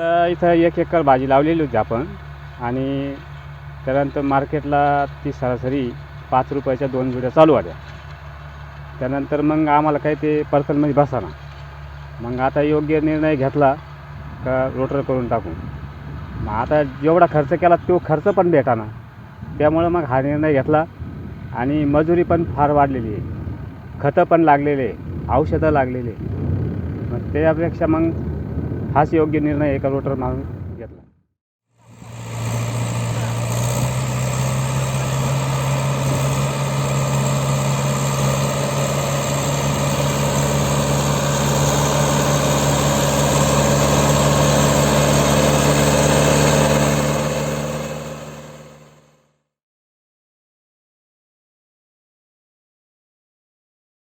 इथं एक एकर भाजी लावलेली होती आपण. आणि त्यानंतर मार्केटला ती सरासरी पाच रुपयाच्या दोन जुड्या चालू आल्या त्यानंतर मग आम्हाला काही ते पर्सनमध्ये बसाना. मग आता योग्य निर्णय घेतला का रोटर करून टाकू. मग आता जेवढा खर्च केला तो खर्च पण भेटाना. त्यामुळं मग हा निर्णय घेतला आणि मजुरी पण फार वाढलेली आहे. खतं पण लागलेले औषधं लागलेले मग त्यापेक्षा मग हाच योग्य निर्णय एका रोटर मारून